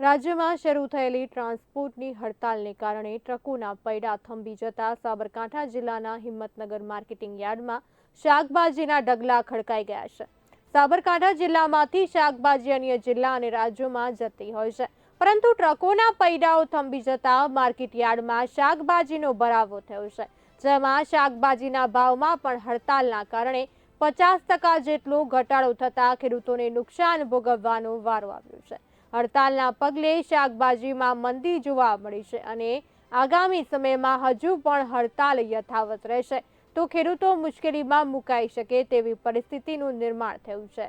રાજ્યમાં શરૂ થયેલી ટ્રાન્સપોર્ટની હડતાલને કારણે ટ્રકોના પૈડા થંભી જતા સાબરકાંઠા જિલ્લાના હિંમતનગર માર્કેટિંગ યાર્ડમાં શાકભાજીના ડગલા ખડકાઈ ગયા છે. સાબરકાંઠા જિલ્લામાંથી શાકભાજી અન્ય જિલ્લા અને રાજ્યોમાં જતી હોય છે. પરંતુ ટ્રકોના પૈડાઓ થંભી જતા માર્કેટ યાર્ડમાં શાકભાજીનો ભરાવો થયો છે. જેમાં શાકભાજીના ભાવમાં પણ હડતાલના કારણે પચાસ ટકા જેટલો ઘટાડો થતાં ખેડૂતોને નુકસાન ભોગવવાનો વારો આવ્યો છે. હડતાલના પગલે શાકભાજીમાં મંદી જોવા મળી છે અને આગામી સમયમાં હજુ પણ હડતાલ યથાવત રહેશે. તો ખેડૂતો મુશ્કેલીમાં મુકાઈ શકે તેવી પરિસ્થિતિનું નિર્માણ થયું છે.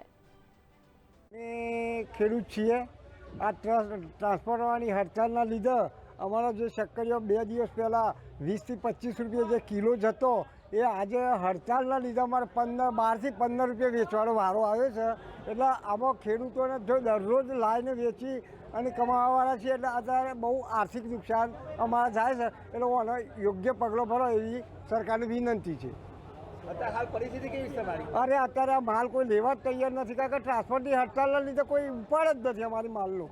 ખેડૂત છીએ. આ ટ્રાન્સ ટ્રાન્સપોર્ટવાળી હડતાલના લીધે અમારો જે શક્કરિયો બે દિવસ પહેલાં વીસથી પચીસ રૂપિયા જે કિલો જતો એ આજે હડતાલના લીધે અમારે પંદર બારથી પંદર રૂપિયા વેચવાનો વારો આવ્યો છે. એટલે આમાં ખેડૂતોને જો દરરોજ લાવીને વેચી અને કમાવાવાળા છીએ એટલે અત્યારે બહુ આર્થિક નુકસાન અમારા થાય છે. એટલે આનો યોગ્ય પગલો ભરો એવી સરકારની વિનંતી છે. અરે અત્યારે આ માલ કોઈ લેવા જ તૈયાર નથી કારણ કે ટ્રાન્સપોર્ટની હડતાલના લીધે કોઈ ઉપાડ જ નથી અમારી માલનો.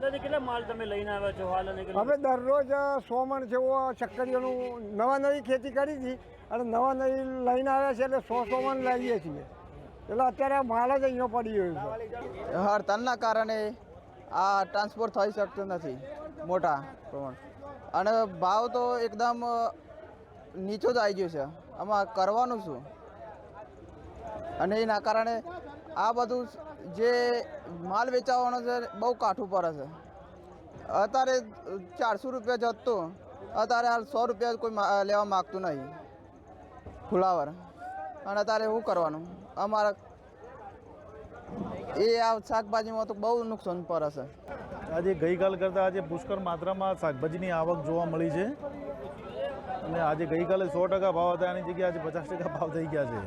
અંદાજે કેટલા માલ તમે લઈને આવ્યા છો હાલ અને કેટલા- હવે દરરોજ સો મણ જેવો ચક્કરીઓનું નવા નવી ખેતી કરી હતી અને નવા નવી લઈને આવ્યા છે એટલે સો સો મણ લઈએ છીએ. એટલે અત્યારે માલ જ અહીંયા પડી ગયો છે. હડતાલના કારણે આ ટ્રાન્સપોર્ટ થઈ શકતો નથી મોટા પ્રમાણ. અને ભાવ તો એકદમ અ, નીચો જ આવી ગયો છે. આમાં કરવાનું શું? અને એના કારણે આ બધું જે માલ વેચાવાનો છે બહુ કાઠું પડે છે. અત્યારે ચારસો રૂપિયા જતો અત્યારે હાલ સો રૂપિયા કોઈ લેવા માગતું નહીં. ફુલાવર. અને અત્યારે શું કરવાનું? અમારા એ આ શાકભાજીમાં તો બહુ નુકસાન પડે છે. આજે ગઈકાલ કરતાં આજે પુષ્કળ માત્રામાં શાકભાજીની આવક જોવા મળી છે. અને આજે ગઈકાલે સો ટકા ભાવ હતા, એની જગ્યાએ આજે પચાસ ટકા ભાવ થઈ ગયા છે.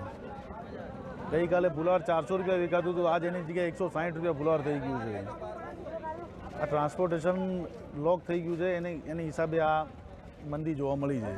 ગઈકાલે ફુલાર ચારસો રૂપિયા વેચાતું હતું. આજ એની જગ્યાએ એકસો સાઠ રૂપિયા ફુલાર થઈ ગયું છે. આ ટ્રાન્સપોર્ટેશન લોક થઈ ગયું છે. એને એની હિસાબે આ મંદી જોવા મળી છે.